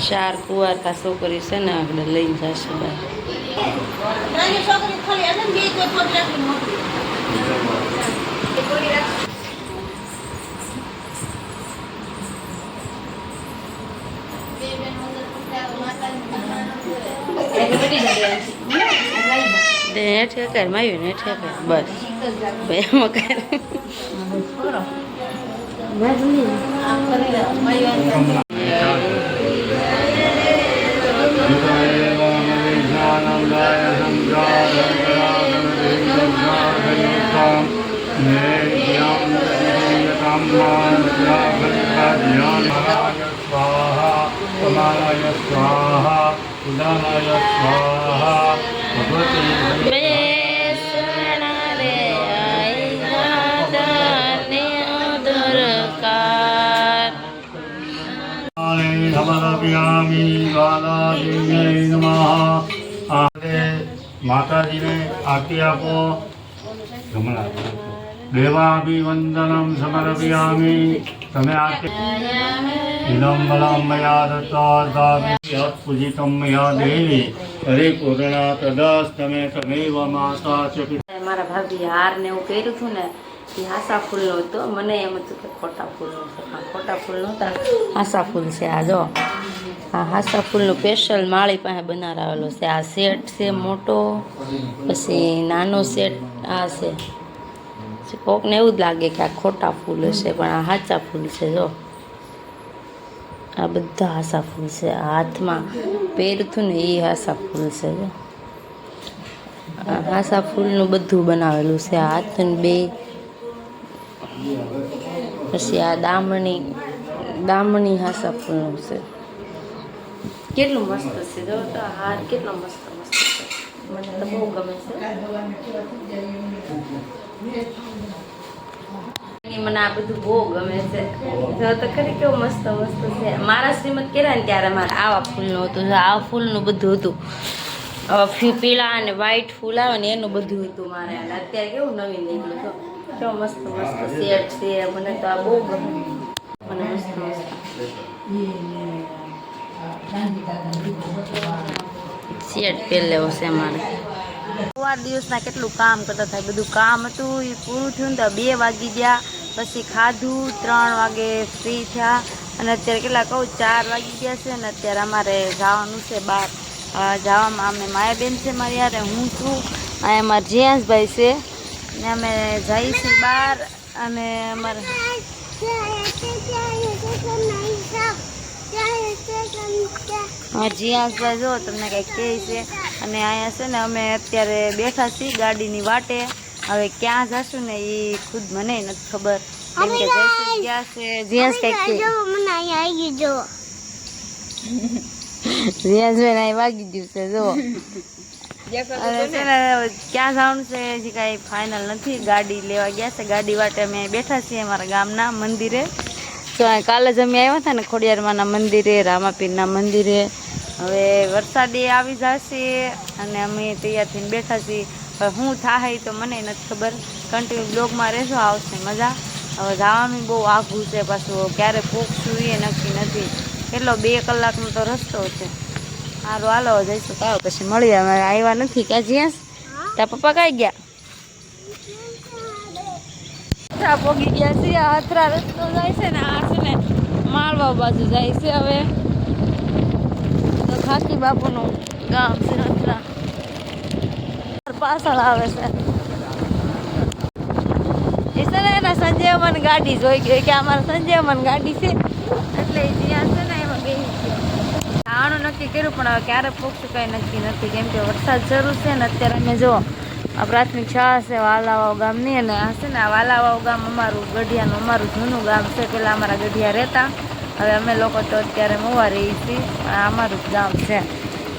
ચાર કુવાર કા છોકરી છે ને આપણે લઈને જશે છોકરી ખાલી હશે ને બે કોઈ થોડી રાખી મોકલી તે હેઠે કર માયું ને હેઠે કર બસ. બે મકાન स्वाहा स्वाहा उदानाय स्वाहा સમર્પયામિ બાલાજીને આરતી આપો દેવાભિવંદનમ સમર્પયામિ તમે આરતી ઇદમ બલમ મયા દત્તાદામિ યત પૂજિતમ દેવી હરે પૂર્ણા તદસ્તમે તમેવ માતા મારા ભાભી હાર ને એવું કર્યું હતું ને એ હાસા ફૂલનો હતો મને એમ હતું કે ખોટા ફૂલનો છે પણ ખોટા ફૂલ નહોતા હાસા ફૂલ છે આ જો આ હાસા ફૂલનું સ્પેશિયલ માળી પાસે બનાવરાવેલો છે. આ સેટ છે મોટો, પછી નાનો સેટ આ છે. પછી કોકને એવું જ લાગે કે આ ખોટા ફૂલ હશે, પણ આ સાચા ફૂલ છે, જો. આ બધા હાસા ફૂલ છે. આ હાથમાં પહેરતું ને એ હાસા ફૂલ છે, જો. આ હાસા ફૂલનું બધું બનાવેલું છે. આ હાથને બે પછી આ દામણી દામણી હાસા ફૂલનું છે. કેટલું મસ્ત છે, જો તો હાર કેટલો મસ્ત મસ્ત છે. મને તો બહુ ગમે છે. મને આ બધું બહુ ગમે છે. જો તો ખરી કેવું મસ્ત મસ્ત છે. મારા શ્રીમદ કર્યા ને ત્યારે મારે આવા ફૂલનું હતું. આ ફૂલનું બધું હતું. પીળા અને વ્હાઈટ ફૂલ આવે ને એનું બધું હતું મારે. અત્યારે કેવું નવીન નીકળ્યું તો કેવો મસ્ત મસ્ત સેટ છે. મને તો આ બહુ ગમે. મને મસ્ત મસ્ત. સેટ પહેર લેવો છે મારે. સવાર દિવસના કેટલું કામ કરતા થાય બધું કામ હતું, એ પૂરું થયું તો બે વાગી ગયા. પછી ખાધું, ત્રણ વાગે ફ્રી થયા. અને અત્યારે કેટલા કહું, ચાર વાગી ગયા છે ને અત્યારે અમારે જવાનું છે બહાર. જવામાં અમે માયાબેન છે મારી યારે હું છું. અહીંયા અમારા જીયાસભાઈ છે. ને અમે જઈશું બહાર અને અમારે હા જીયાસભાઈ જો તમને કંઈક કહે છે. અને અહીંયા છે ને અમે અત્યારે બેઠા છીએ ગાડીની વાટે. હવે ક્યાં જશું ને એ ખુદ મને નથી ખબર. કેમ કે જયસુખ ગયા છે, જીયાસ કંઈક રિયાઝભાઈ અહીં વાગી ગયું છે, જો. અને છે ને ક્યાં જવાનું છે? હજી કાંઈ ફાઇનલ નથી. ગાડી લેવા ગયા છે. ગાડી વાટે અમે બેઠા છીએ અમારા ગામના મંદિરે. તો કાલે જ અમે આવ્યા હતા ને ખોડિયારમાંના મંદિરે રામાપીરના મંદિરે. હવે વરસાદે આવી જશે અને અમે તૈયાર થઈને બેઠા છીએ. પણ હું થાય તો મને નથી ખબર. કન્ટિન્યુ બ્લોગમાં રહેશો આવશે મજા. હવે જવાનું બહુ આઘું છે પાછું. ક્યારે પહોંચશું સુઈએ નક્કી નથી. કેટલો બે કલાકનો તો રસ્તો છે. સારું હાલો, જઈશું. કાવ પછી મળીએ. અમે આવ્યા નથી ક્યાં જ્યાં ત્યાં પપ્પા કાંઈ ગયા? પોગી ગયા છે. આ હથરા રસ્તો જાય છે ને, આ છે ને માળવા બાજુ જાય છે હવે. તો ખાકી બાપુનું ગામ છે પાછળ આવે છે. એના સંજય અમન ગાડી જોઈ ગઈ કે અમારે સંજય અમન ગાડી છે. એટલે એ જ્યાં છે ને એમાં ગઈ છે આનું નક્કી કર્યું, પણ હવે ક્યારે પહોંચશું કંઈ નક્કી નથી. કેમ કે વરસાદ જરૂર છે ને અત્યારે અમે જો આ પ્રાથમિક શાળા છે, વાલાવાવ ગામની, અને આ છે ને આ વાલાવાવ ગામ અમારું ગઢિયાનું, અમારું જૂનું ગામ છે પહેલાં અમારા ગઢિયા રહેતા. હવે અમે લોકો તો અત્યારે મોવા રહીએ છીએ અમારું જ ગામ છે.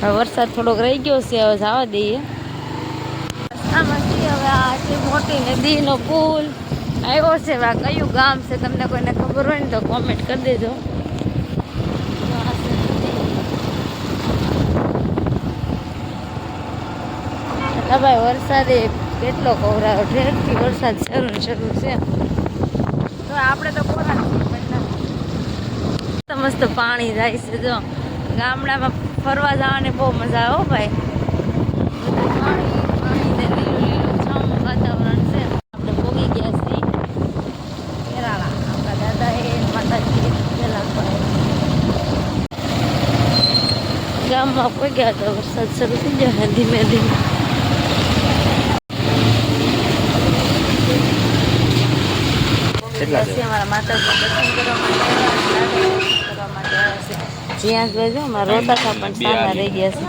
હવે વરસાદ થોડોક રહી ગયો છે, હવે જવા દઈએ. આમાં હવે આ આટલી મોટી નદીનો પુલ આવ્યો છે, આ કયું ગામ છે, તમને કોઈને ખબર હોય ને તો કોમેન્ટ કરી દેજો આ છે નદી. હા ભાઈ, વરસાદે કેટલો કવરાયો ઠેરથી વરસાદ શરૂ શરૂ છે. તો આપણે તો મસ્ત પાણી જાય છે, જો. ગામડામાં ફરવા જવાની બહુ મજા આવે ભાઈ. પાણી પાણી વાતાવરણ છે આપણે પોગી ગયા છીએ કેરાળા આપણા દાદા એ માતાજી ભાઈ ગામમાં પગ્યા તો વરસાદ શરૂ થઈ ગયો ધીમે ધીમે. ધીમે પછી અમારા માતાજી દર્શન કરવા માટે કરવા માટે આવ્યા છે. જ્યાં જો અમારા રોતા હતા પણ સારા રહી ગયા છે.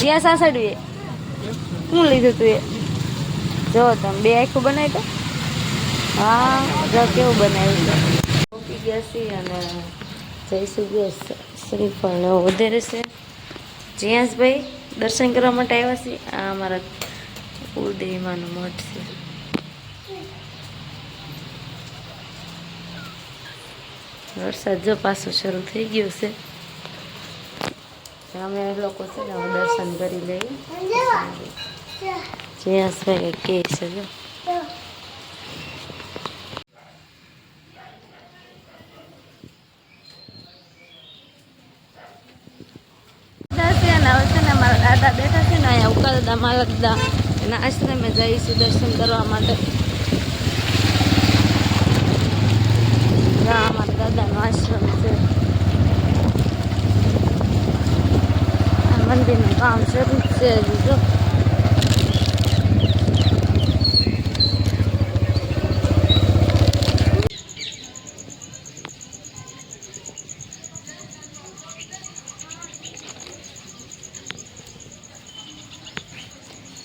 જ્યાં સાસડવી શું લીધું તું એ? જો તમે બે આખું બનાવી તો હા જો કેવું બનાવ્યું છે. મૂકી ગયા છીએ અને જઈશું ગેસ શ્રીફળ વધારે છે. જીયાસભાઈ દર્શન કરવા માટે આવ્યા છીએ. આ અમારા કુળદેવીમાનું મઠ છે. વરસાદ જો પાછો શરૂ થઈ ગયો છે. અમે લોકો છે ને દર્શન કરી લઈએ. જીયાસભાઈ કે છે જો. દાદા બેઠા છે ને, અહીંયા ઉકાળદા માલકદા એના આશ્રમે જઈશું દર્શન કરવા માટે ત્યાં અમારા દાદાનો આશ્રમ છે આ મંદિરનું કામ શરૂ છે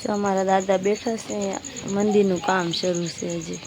જો અમારા દાદા બેઠા છે મંદિરનું કામ શરૂ છે હજી.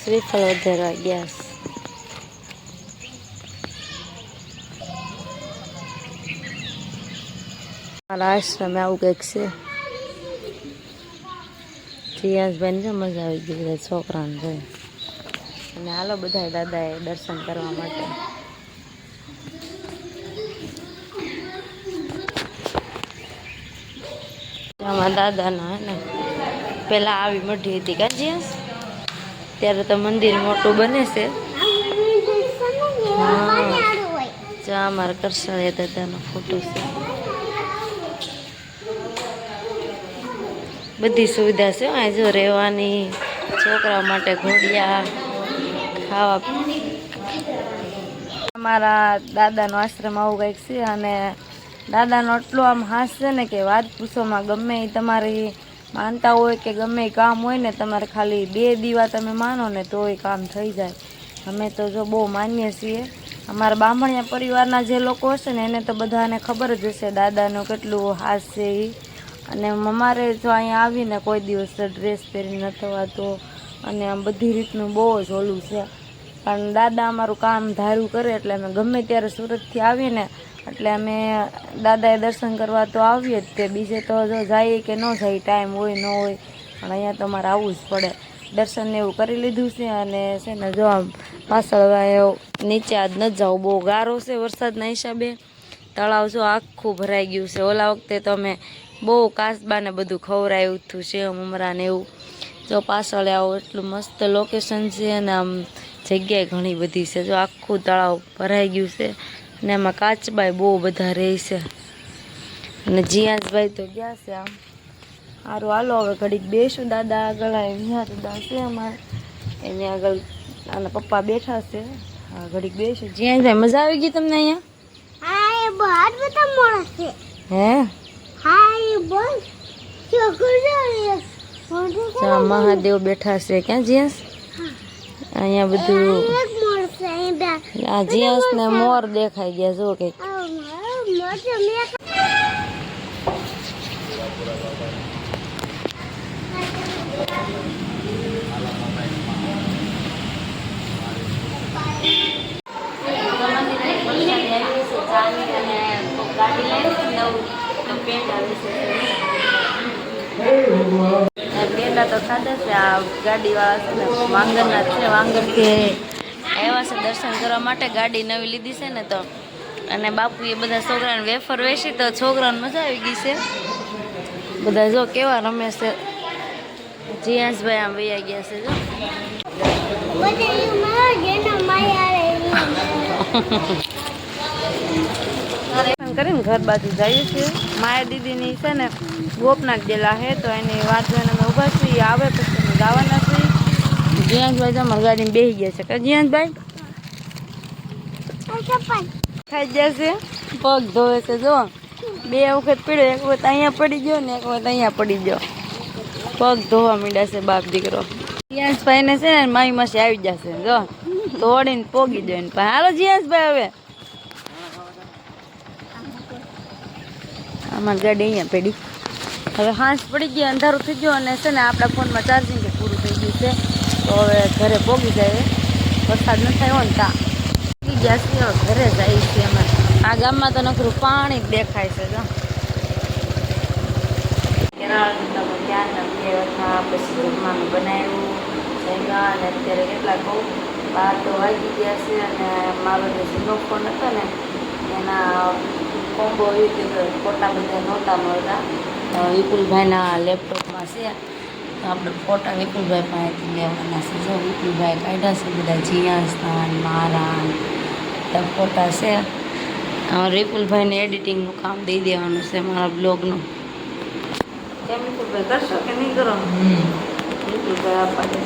શ્રીફળ વધારવા ગયા છે. મારા અમે આવું કંઈક છે. જીયાસભાઈને જો મજા આવી ગઈ બધા છોકરાને જોઈ. અને હાલો બધા દાદાએ દર્શન કરવા માટે. દાદાના હે ને પેલા આવી મઢી હતી કા જીયાસ ત્યારે તો મંદિર મોટું બને છે. હા. અમારા કરસળિયા દાદાનો ફોટો છે. બધી સુવિધા છે. અહીં જો રહેવાની છોકરાઓ માટે ઘોડિયા, ખાવા અમારા દાદાનો આશ્રમ આવું કંઈક છે અને દાદાનો એટલો આમ હાસ છે ને કે વાત પૂછોમાં ગમે એ તમારી માનતા હોય કે ગમે કામ હોય ને તમારે ખાલી બે દીવા તમે માનો ને તો એ કામ થઈ જાય. અમે તો જો બહુ માનીએ છીએ. અમારા બામણિયા પરિવારના જે લોકો હશે ને એને તો બધાને ખબર જ હશે દાદાનો કેટલું હાસ છે એ અને અમારે જો અહીંયા આવીને કોઈ દિવસ ડ્રેસ પહેરી ન થવાતો અને આમ બધી રીતનું બહુ જ ઓલું છે. પણ દાદા અમારું કામ ધાર્યું કરે એટલે અમે ગમે ત્યારે સુરતથી આવીને એટલે અમે દાદાએ દર્શન કરવા તો આવીએ જ તે. બીજે તો જો જઈએ કે ન જઈએ ટાઈમ હોય, ન હોય, પણ અહીંયા તો અમારે આવવું જ પડે. દર્શન એવું કરી લીધું છે અને છે ને જો આમ પાછળ નીચે આજ ન જાવ બહુ ગારો છે વરસાદના હિસાબે. તળાવ જો આખું ભરાઈ ગયું છે. ઓલા વખતે તો અમે બહુ કાસબાને બધું ખવડાવ્યું હતું છે મમરા ને એવું. જો પાછળ આવો એટલું મસ્ત લોકેશન છે અને આમ જગ્યાએ ઘણી બધી છે. જો આખું તળાવ ભરાઈ ગયું છે અને એમાં કાચબાઈ બહુ બધા રહે છે. અને જીયાસભાઈ તો ગયા છે આમ. સારું હાલો, હવે ઘડીક બેસું. દાદા આગળ અહીંયા દાદા છે અમારે. એની આગળ આના પપ્પા બેઠા છે. ઘડીક બેસું. જીયાસભાઈ મજા આવી ગઈ તમને અહીંયા? એ બહાર બધા માણસ છે. હે? હા એ બોલ. મહાદેવ બેઠા છે. ક્યાં જીયાસ? અહીંયા બધું આ જીયાસ ને મોર દેખાઈ ગયા જો કે આ મોટો મેં પેલા તો ખાધા છે આ ગાડી વાળા છે ને છે વાંગણથી આવ્યા છે દર્શન કરવા માટે ગાડી નવી લીધી છે ને તો. અને બાપુએ બધા છોકરાને વેફર વેચી તો છોકરાને મજા આવી ગઈ છે. બધા જો કેવા રમે છે. જીયાસભાઈ આમ વૈયા ગયા છે જો બધે મારા જેનો માયા દર્શન કરીને ઘર બાજુ જઈએ છીએ. માયા દીદીની છે ને, ગોપનાથ ગયેલા છે, તો એની વાત જોઈને અમે ઊભા છીએ. આવે પછી અમે જવાના છીએ. જીયાંશભાઈ તો અમારી ગાડીમાં બેસી ગયા છે. કે જીયાંશભાઈ ખાઈ છે? પગ ધોવે છે, જો. બે વખત પીડો એક વખત અહીંયા પડી ગયો ને એક વખત અહીંયા પડી ગયો. પગ ધોવા મીડ્યા છે બાપ દીકરો. જીયાંશભાઈને છે ને, મારી માસી આવી જશે, જો. દોડીને પોગી જાય ને. હાલો જીયાંશભાઈ હવે. અમારી ગાડી અહીંયા પડી. હવે હાંસ પડી ગઈ, અંધારું થઈ ગયું અને છે ને આપણા ફોનમાં ચાર્જિંગ પૂરું થઈ ગયું છે. તો હવે ઘરે પોગી જાય. વરસાદ ન થયો ને તા. પોગી ગયા છીએ ઘરે જાય છે અમે. આ ગામમાં તો નકરું પાણી જ દેખાય છે, જો. પછી જમવાનું બનાવ્યું જમ્યા અને અત્યારે કેટલા કહું બાર તો વાગી ગયા છે અને મારો જે જૂનો ફોન હતો ને એના કોમ્બો યુટ્યુબ ફોટા બધા નહોતા મળતા. વિપુલભાઈના લેપટોપમાં છે. તો આપણે ફોટા વિપુલભાઈ પાસેથી લેવાના છે. જો વિપુલભાઈ કાઢ્યા છે બધા જીયાસના મારાન બધા ફોટા છે. વિપુલભાઈને એડિટિંગનું કામ દઈ દેવાનું છે મારા બ્લોગનું. કેમ વિપુલભાઈ કરશો કે નહીં કરો વિપુલભાઈ આપવા જો